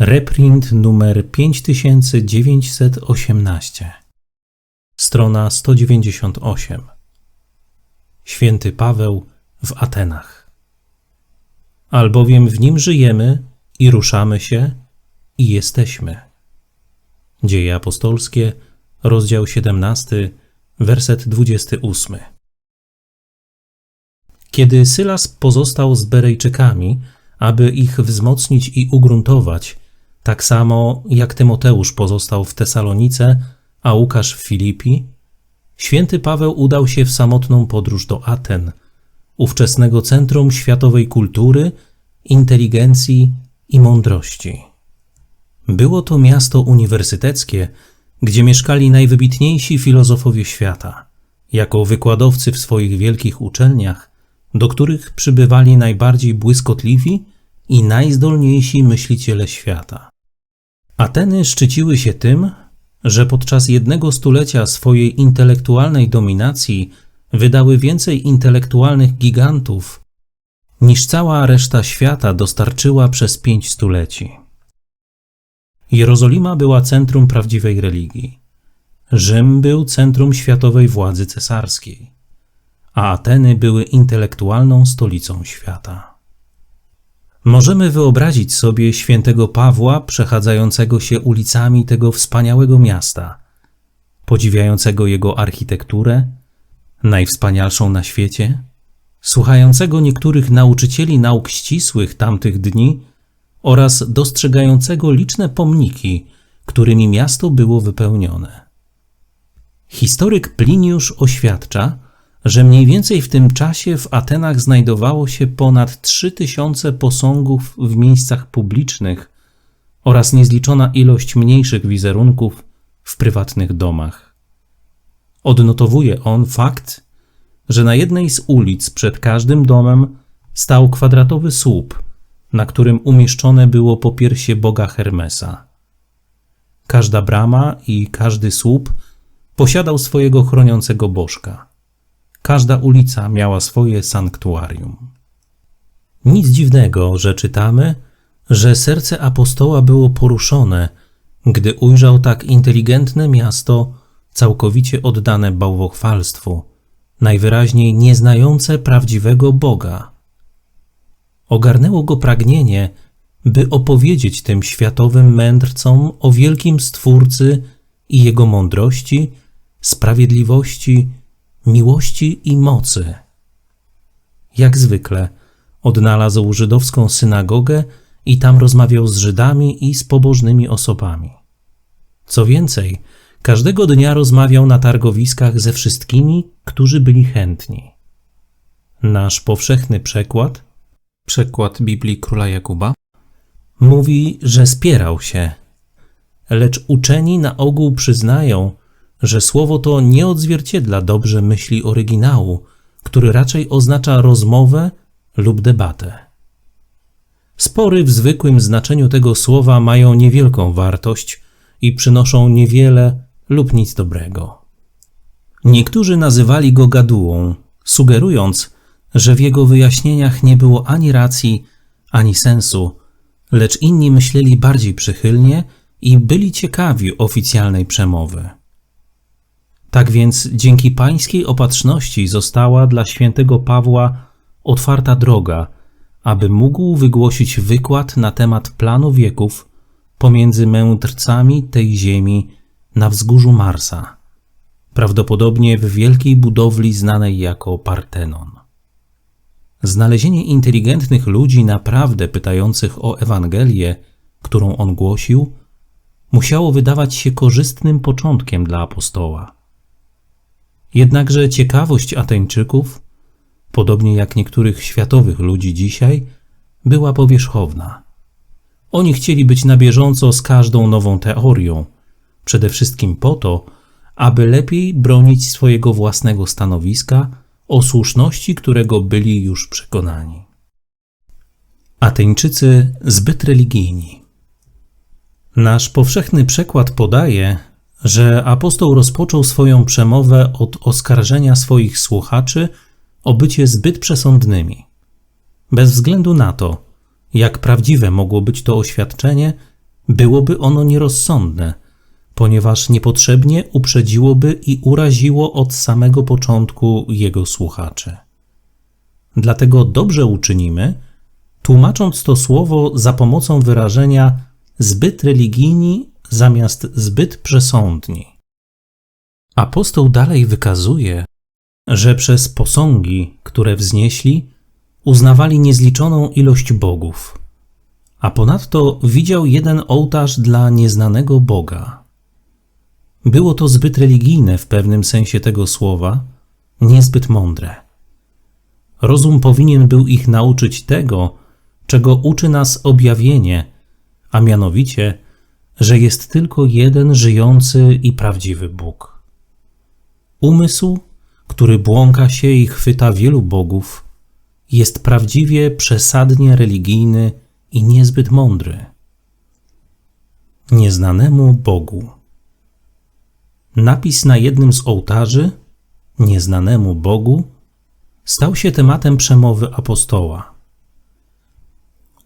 Reprint numer 5918. Strona 198. Święty Paweł w Atenach. Albowiem w nim żyjemy i ruszamy się i jesteśmy. Dzieje apostolskie, rozdział 17, werset 28. Kiedy Sylas pozostał z Berejczykami, aby ich wzmocnić i ugruntować, tak samo jak Tymoteusz pozostał w Tesalonice, a Łukasz w Filipi, święty Paweł udał się w samotną podróż do Aten, ówczesnego centrum światowej kultury, inteligencji i mądrości. Było to miasto uniwersyteckie, gdzie mieszkali najwybitniejsi filozofowie świata. Jako wykładowcy w swoich wielkich uczelniach, do których przybywali najbardziej błyskotliwi i najzdolniejsi myśliciele świata. Ateny szczyciły się tym, że podczas jednego stulecia swojej intelektualnej dominacji wydały więcej intelektualnych gigantów niż cała reszta świata dostarczyła przez pięć stuleci. Jerozolima była centrum prawdziwej religii. Rzym był centrum światowej władzy cesarskiej, a Ateny były intelektualną stolicą świata. Możemy wyobrazić sobie świętego Pawła przechadzającego się ulicami tego wspaniałego miasta, podziwiającego jego architekturę, najwspanialszą na świecie, słuchającego niektórych nauczycieli nauk ścisłych tamtych dni oraz dostrzegającego liczne pomniki, którymi miasto było wypełnione. Historyk Pliniusz oświadcza, że mniej więcej w tym czasie w Atenach znajdowało się ponad 3000 posągów w miejscach publicznych oraz niezliczona ilość mniejszych wizerunków w prywatnych domach. Odnotowuje on fakt, że na jednej z ulic przed każdym domem stał kwadratowy słup, na którym umieszczone było popiersie boga Hermesa. Każda brama i każdy słup posiadał swojego chroniącego bożka. Każda ulica miała swoje sanktuarium. Nic dziwnego, że czytamy, że serce apostoła było poruszone, gdy ujrzał tak inteligentne miasto, całkowicie oddane bałwochwalstwu, najwyraźniej nieznające prawdziwego Boga. Ogarnęło go pragnienie, by opowiedzieć tym światowym mędrcom o wielkim Stwórcy i Jego mądrości, sprawiedliwości miłości i mocy. Jak zwykle odnalazł żydowską synagogę i tam rozmawiał z Żydami i z pobożnymi osobami. Co więcej, każdego dnia rozmawiał na targowiskach ze wszystkimi, którzy byli chętni. Nasz powszechny przekład, przekład Biblii Króla Jakuba, mówi, że spierał się, lecz uczeni na ogół przyznają, że słowo to nie odzwierciedla dobrze myśli oryginału, który raczej oznacza rozmowę lub debatę. Spory w zwykłym znaczeniu tego słowa mają niewielką wartość i przynoszą niewiele lub nic dobrego. Niektórzy nazywali go gadułą, sugerując, że w jego wyjaśnieniach nie było ani racji, ani sensu, lecz inni myśleli bardziej przychylnie i byli ciekawi oficjalnej przemowy. Tak więc dzięki pańskiej opatrzności została dla świętego Pawła otwarta droga, aby mógł wygłosić wykład na temat planu wieków pomiędzy mędrcami tej ziemi na wzgórzu Marsa, prawdopodobnie w wielkiej budowli znanej jako Partenon. Znalezienie inteligentnych ludzi naprawdę pytających o Ewangelię, którą on głosił, musiało wydawać się korzystnym początkiem dla apostoła. Jednakże ciekawość Ateńczyków, podobnie jak niektórych światowych ludzi dzisiaj, była powierzchowna. Oni chcieli być na bieżąco z każdą nową teorią, przede wszystkim po to, aby lepiej bronić swojego własnego stanowiska, o słuszności którego byli już przekonani. Ateńczycy zbyt religijni. Nasz powszechny przekład podaje, że apostoł rozpoczął swoją przemowę od oskarżenia swoich słuchaczy o bycie zbyt przesądnymi. Bez względu na to, jak prawdziwe mogło być to oświadczenie, byłoby ono nierozsądne, ponieważ niepotrzebnie uprzedziłoby i uraziło od samego początku jego słuchaczy. Dlatego dobrze uczynimy, tłumacząc to słowo za pomocą wyrażenia zbyt religijni zamiast zbyt przesądni. Apostoł dalej wykazuje, że przez posągi, które wznieśli, uznawali niezliczoną ilość bogów, a ponadto widział jeden ołtarz dla nieznanego Boga. Było to zbyt religijne w pewnym sensie tego słowa, niezbyt mądre. Rozum powinien był ich nauczyć tego, czego uczy nas objawienie, a mianowicie, że jest tylko jeden żyjący i prawdziwy Bóg. Umysł, który błąka się i chwyta wielu bogów, jest prawdziwie przesadnie religijny i niezbyt mądry. Nieznanemu Bogu. Napis na jednym z ołtarzy, nieznanemu Bogu, stał się tematem przemowy apostoła.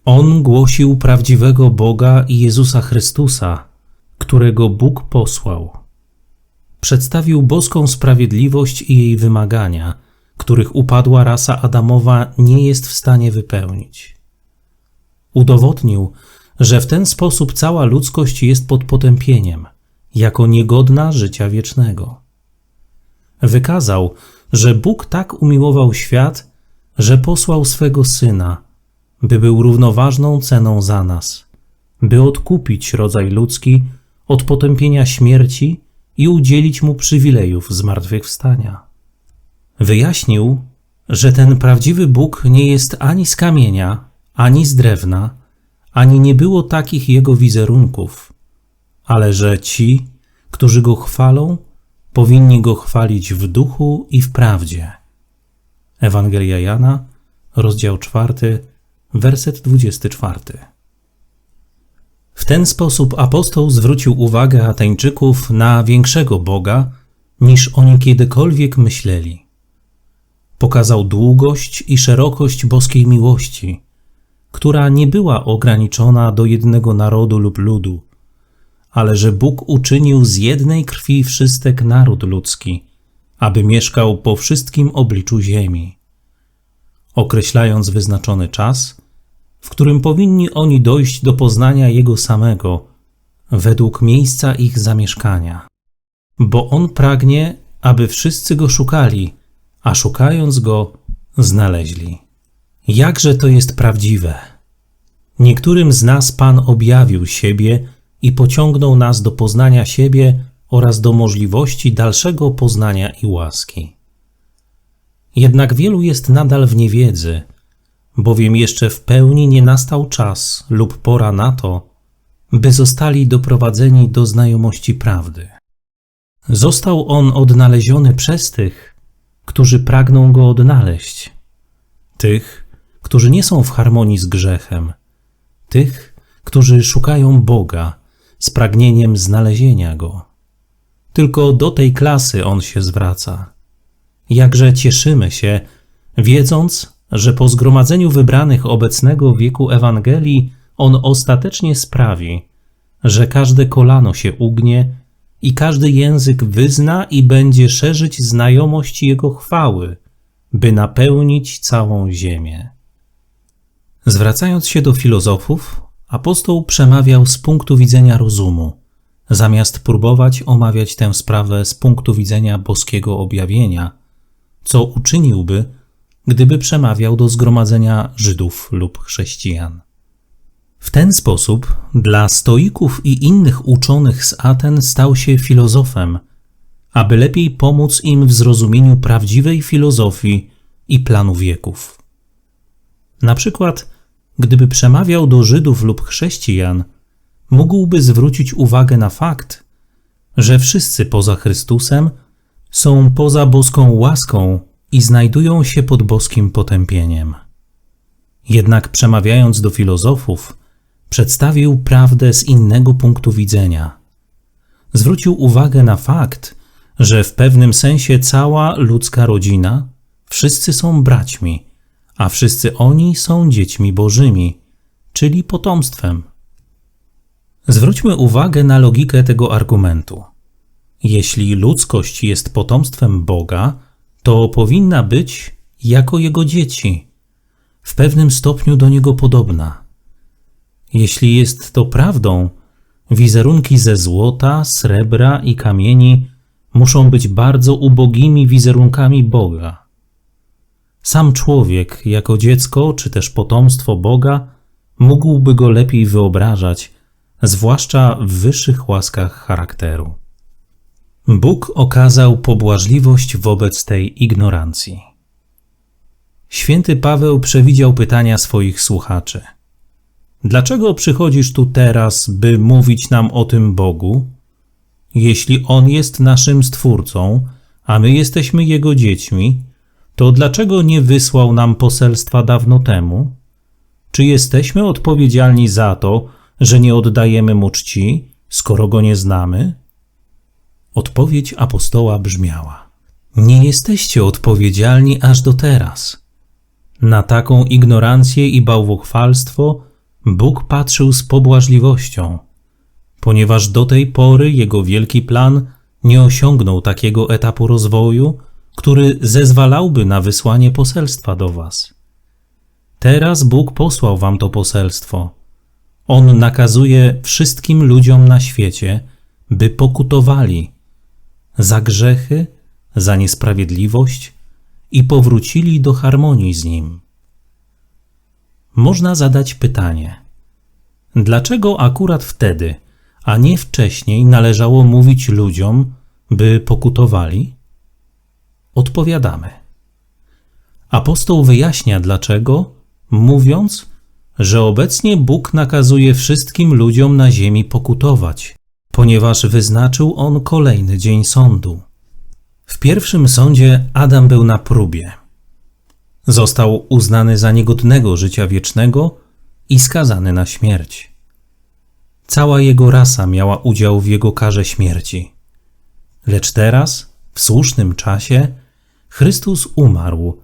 On głosił prawdziwego Boga i Jezusa Chrystusa, którego Bóg posłał. Przedstawił boską sprawiedliwość i jej wymagania, których upadła rasa Adamowa nie jest w stanie wypełnić. Udowodnił, że w ten sposób cała ludzkość jest pod potępieniem, jako niegodna życia wiecznego. Wykazał, że Bóg tak umiłował świat, że posłał swego Syna, by był równoważną ceną za nas, by odkupić rodzaj ludzki od potępienia śmierci i udzielić mu przywilejów zmartwychwstania. Wyjaśnił, że ten prawdziwy Bóg nie jest ani z kamienia, ani z drewna, ani nie było takich jego wizerunków, ale że ci, którzy go chwalą, powinni go chwalić w duchu i w prawdzie. Ewangelia Jana, rozdział 4, werset 24. W ten sposób apostoł zwrócił uwagę Ateńczyków na większego Boga, niż oni kiedykolwiek myśleli. Pokazał długość i szerokość boskiej miłości, która nie była ograniczona do jednego narodu lub ludu, ale że Bóg uczynił z jednej krwi wszystek naród ludzki, aby mieszkał po wszystkim obliczu ziemi. Określając wyznaczony czas, w którym powinni oni dojść do poznania Jego samego, według miejsca ich zamieszkania. Bo On pragnie, aby wszyscy Go szukali, a szukając Go, znaleźli. Jakże to jest prawdziwe! Niektórym z nas Pan objawił siebie i pociągnął nas do poznania siebie oraz do możliwości dalszego poznania i łaski. Jednak wielu jest nadal w niewiedzy, bowiem jeszcze w pełni nie nastał czas lub pora na to, by zostali doprowadzeni do znajomości prawdy. Został on odnaleziony przez tych, którzy pragną go odnaleźć, tych, którzy nie są w harmonii z grzechem, tych, którzy szukają Boga z pragnieniem znalezienia go. Tylko do tej klasy on się zwraca. Jakże cieszymy się, wiedząc, że po zgromadzeniu wybranych obecnego wieku Ewangelii on ostatecznie sprawi, że każde kolano się ugnie i każdy język wyzna i będzie szerzyć znajomość Jego chwały, by napełnić całą ziemię. Zwracając się do filozofów, apostoł przemawiał z punktu widzenia rozumu, zamiast próbować omawiać tę sprawę z punktu widzenia boskiego objawienia, co uczyniłby, gdyby przemawiał do zgromadzenia Żydów lub chrześcijan. W ten sposób dla stoików i innych uczonych z Aten stał się filozofem, aby lepiej pomóc im w zrozumieniu prawdziwej filozofii i planu wieków. Na przykład, gdyby przemawiał do Żydów lub chrześcijan, mógłby zwrócić uwagę na fakt, że wszyscy poza Chrystusem są poza boską łaską i znajdują się pod boskim potępieniem. Jednak przemawiając do filozofów, przedstawił prawdę z innego punktu widzenia. Zwrócił uwagę na fakt, że w pewnym sensie cała ludzka rodzina, wszyscy są braćmi, a wszyscy oni są dziećmi bożymi, czyli potomstwem. Zwróćmy uwagę na logikę tego argumentu. Jeśli ludzkość jest potomstwem Boga, to powinna być jako Jego dzieci, w pewnym stopniu do Niego podobna. Jeśli jest to prawdą, wizerunki ze złota, srebra i kamieni muszą być bardzo ubogimi wizerunkami Boga. Sam człowiek, jako dziecko czy też potomstwo Boga, mógłby go lepiej wyobrażać, zwłaszcza w wyższych łaskach charakteru. Bóg okazał pobłażliwość wobec tej ignorancji. Święty Paweł przewidział pytania swoich słuchaczy. Dlaczego przychodzisz tu teraz, by mówić nam o tym Bogu? Jeśli On jest naszym Stwórcą, a my jesteśmy Jego dziećmi, to dlaczego nie wysłał nam poselstwa dawno temu? Czy jesteśmy odpowiedzialni za to, że nie oddajemy mu czci, skoro go nie znamy? Odpowiedź apostoła brzmiała: Nie jesteście odpowiedzialni aż do teraz. Na taką ignorancję i bałwochwalstwo Bóg patrzył z pobłażliwością, ponieważ do tej pory jego wielki plan nie osiągnął takiego etapu rozwoju, który zezwalałby na wysłanie poselstwa do Was. Teraz Bóg posłał Wam to poselstwo. On nakazuje wszystkim ludziom na świecie, by pokutowali za grzechy, za niesprawiedliwość i powrócili do harmonii z Nim. Można zadać pytanie: dlaczego akurat wtedy, a nie wcześniej należało mówić ludziom, by pokutowali? Odpowiadamy. Apostoł wyjaśnia dlaczego, mówiąc, że obecnie Bóg nakazuje wszystkim ludziom na ziemi pokutować, ponieważ wyznaczył on kolejny dzień sądu. W pierwszym sądzie Adam był na próbie. Został uznany za niegodnego życia wiecznego i skazany na śmierć. Cała jego rasa miała udział w jego karze śmierci. Lecz teraz, w słusznym czasie, Chrystus umarł,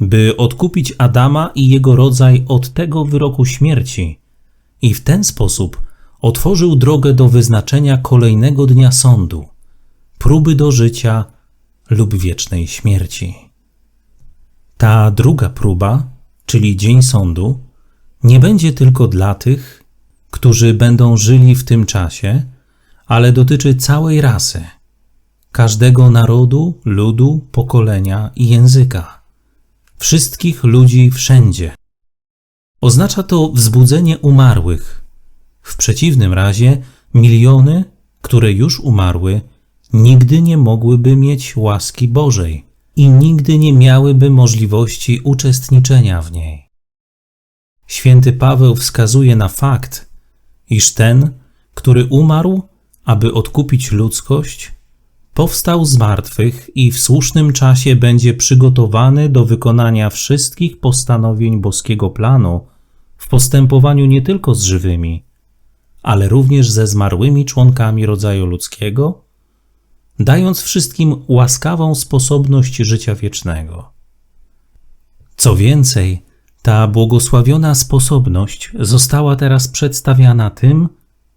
by odkupić Adama i jego rodzaj od tego wyroku śmierci i w ten sposób otworzył drogę do wyznaczenia kolejnego dnia sądu, próby do życia lub wiecznej śmierci. Ta druga próba, czyli dzień sądu, nie będzie tylko dla tych, którzy będą żyli w tym czasie, ale dotyczy całej rasy, każdego narodu, ludu, pokolenia i języka, wszystkich ludzi wszędzie. Oznacza to wzbudzenie umarłych. W przeciwnym razie miliony, które już umarły, nigdy nie mogłyby mieć łaski Bożej i nigdy nie miałyby możliwości uczestniczenia w niej. Święty Paweł wskazuje na fakt, iż ten, który umarł, aby odkupić ludzkość, powstał z martwych i w słusznym czasie będzie przygotowany do wykonania wszystkich postanowień boskiego planu w postępowaniu nie tylko z żywymi, ale również ze zmarłymi członkami rodzaju ludzkiego, dając wszystkim łaskawą sposobność życia wiecznego. Co więcej, ta błogosławiona sposobność została teraz przedstawiana tym,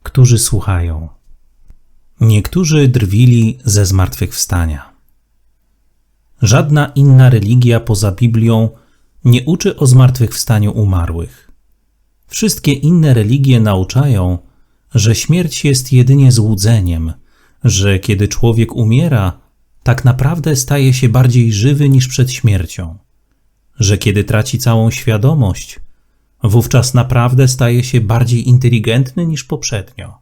którzy słuchają. Niektórzy drwili ze zmartwychwstania. Żadna inna religia poza Biblią nie uczy o zmartwychwstaniu umarłych. Wszystkie inne religie nauczają, że śmierć jest jedynie złudzeniem, że kiedy człowiek umiera, tak naprawdę staje się bardziej żywy niż przed śmiercią że kiedy traci całą świadomość, wówczas naprawdę staje się bardziej inteligentny niż poprzednio.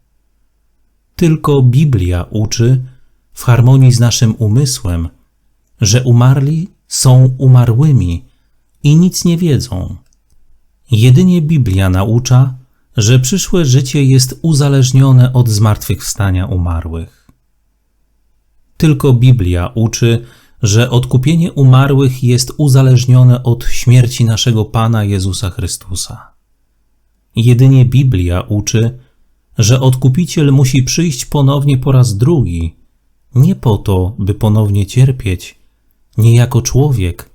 Tylko Biblia uczy, w harmonii z naszym umysłem, że umarli są umarłymi i nic nie wiedzą. Jedynie Biblia naucza, że przyszłe życie jest uzależnione od zmartwychwstania umarłych. Tylko Biblia uczy, że odkupienie umarłych jest uzależnione od śmierci naszego Pana Jezusa Chrystusa. Jedynie Biblia uczy, że odkupiciel musi przyjść ponownie po raz drugi, nie po to, by ponownie cierpieć, nie jako człowiek,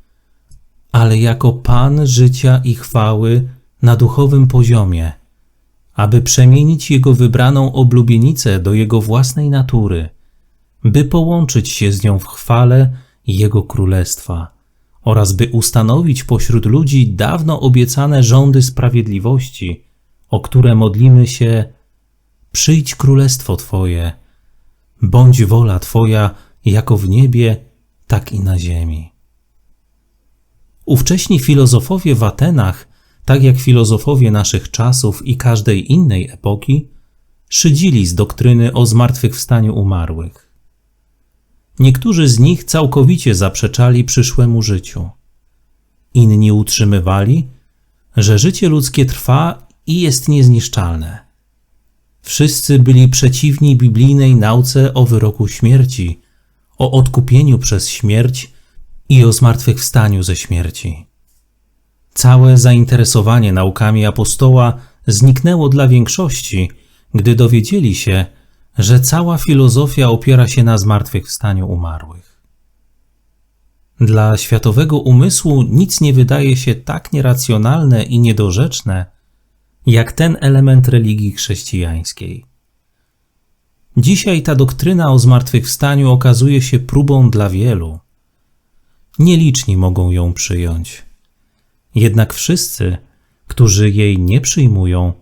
ale jako Pan życia i chwały na duchowym poziomie, aby przemienić jego wybraną oblubienicę do jego własnej natury, by połączyć się z nią w chwale jego królestwa oraz by ustanowić pośród ludzi dawno obiecane rządy sprawiedliwości, o które modlimy się: Przyjdź królestwo Twoje, bądź wola Twoja, jako w niebie, tak i na ziemi. Ówcześni filozofowie w Atenach, tak jak filozofowie naszych czasów i każdej innej epoki, szydzili z doktryny o zmartwychwstaniu umarłych. Niektórzy z nich całkowicie zaprzeczali przyszłemu życiu. Inni utrzymywali, że życie ludzkie trwa i jest niezniszczalne. Wszyscy byli przeciwni biblijnej nauce o wyroku śmierci, o odkupieniu przez śmierć i o zmartwychwstaniu ze śmierci. Całe zainteresowanie naukami apostoła zniknęło dla większości, gdy dowiedzieli się, że cała filozofia opiera się na zmartwychwstaniu umarłych. Dla światowego umysłu nic nie wydaje się tak nieracjonalne i niedorzeczne, jak ten element religii chrześcijańskiej. Dzisiaj ta doktryna o zmartwychwstaniu okazuje się próbą dla wielu. Nieliczni mogą ją przyjąć. Jednak wszyscy, którzy jej nie przyjmują,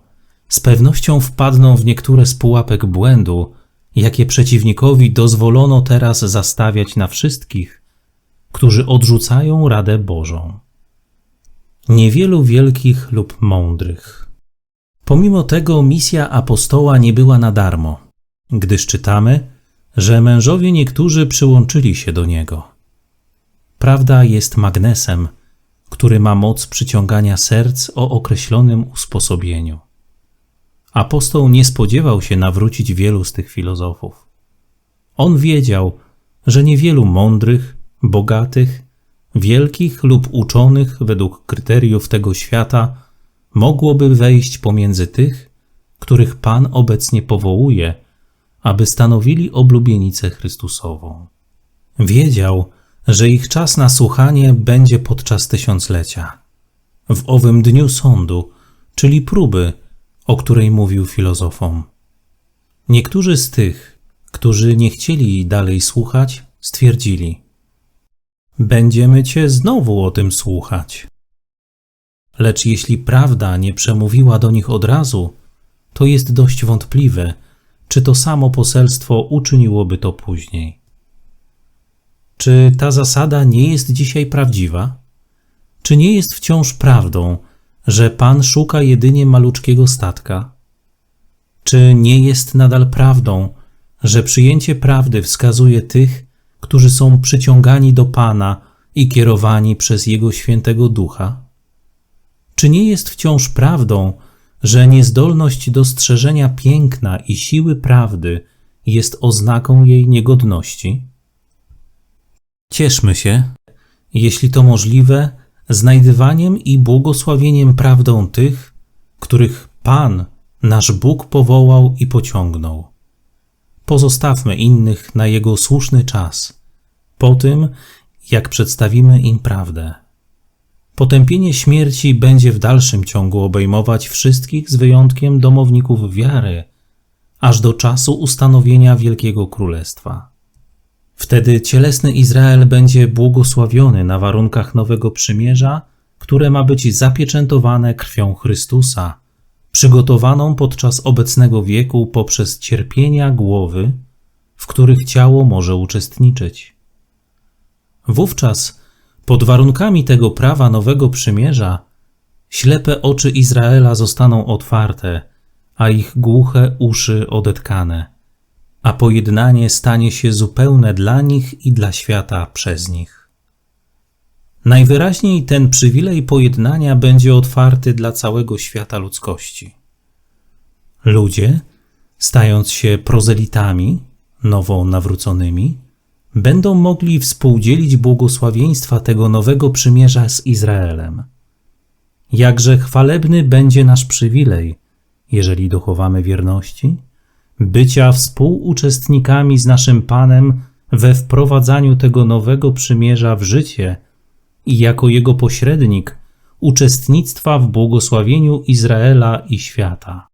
z pewnością wpadną w niektóre z pułapek błędu, jakie przeciwnikowi dozwolono teraz zastawiać na wszystkich, którzy odrzucają Radę Bożą. Niewielu wielkich lub mądrych. Pomimo tego misja apostoła nie była na darmo, gdyż czytamy, że mężowie niektórzy przyłączyli się do niego. Prawda jest magnesem, który ma moc przyciągania serc o określonym usposobieniu. Apostoł nie spodziewał się nawrócić wielu z tych filozofów. On wiedział, że niewielu mądrych, bogatych, wielkich lub uczonych według kryteriów tego świata mogłoby wejść pomiędzy tych, których Pan obecnie powołuje, aby stanowili oblubienicę Chrystusową. Wiedział, że ich czas na słuchanie będzie podczas tysiąclecia. W owym dniu sądu, czyli próby, o której mówił filozofom. Niektórzy z tych, którzy nie chcieli dalej słuchać, stwierdzili: Będziemy cię znowu o tym słuchać. Lecz jeśli prawda nie przemówiła do nich od razu, to jest dość wątpliwe, czy to samo poselstwo uczyniłoby to później. Czy ta zasada nie jest dzisiaj prawdziwa? Czy nie jest wciąż prawdą, że Pan szuka jedynie maluczkiego statka? Czy nie jest nadal prawdą, że przyjęcie prawdy wskazuje tych, którzy są przyciągani do Pana i kierowani przez Jego świętego ducha? Czy nie jest wciąż prawdą, że niezdolność dostrzeżenia piękna i siły prawdy jest oznaką jej niegodności? Cieszmy się, jeśli to możliwe, znajdywaniem i błogosławieniem prawdą tych, których Pan, nasz Bóg, powołał i pociągnął. Pozostawmy innych na Jego słuszny czas, po tym, jak przedstawimy im prawdę. Potępienie śmierci będzie w dalszym ciągu obejmować wszystkich z wyjątkiem domowników wiary, aż do czasu ustanowienia Wielkiego Królestwa. Wtedy cielesny Izrael będzie błogosławiony na warunkach nowego przymierza, które ma być zapieczętowane krwią Chrystusa, przygotowaną podczas obecnego wieku poprzez cierpienia głowy, w których ciało może uczestniczyć. Wówczas, pod warunkami tego prawa nowego przymierza, ślepe oczy Izraela zostaną otwarte, a ich głuche uszy odetkane a pojednanie stanie się zupełne dla nich i dla świata przez nich. Najwyraźniej ten przywilej pojednania będzie otwarty dla całego świata ludzkości. Ludzie, stając się prozelitami, nowo nawróconymi, będą mogli współdzielić błogosławieństwa tego nowego przymierza z Izraelem. Jakże chwalebny będzie nasz przywilej, jeżeli dochowamy wierności bycia współuczestnikami z naszym Panem we wprowadzaniu tego nowego przymierza w życie i jako jego pośrednik uczestnictwa w błogosławieniu Izraela i świata.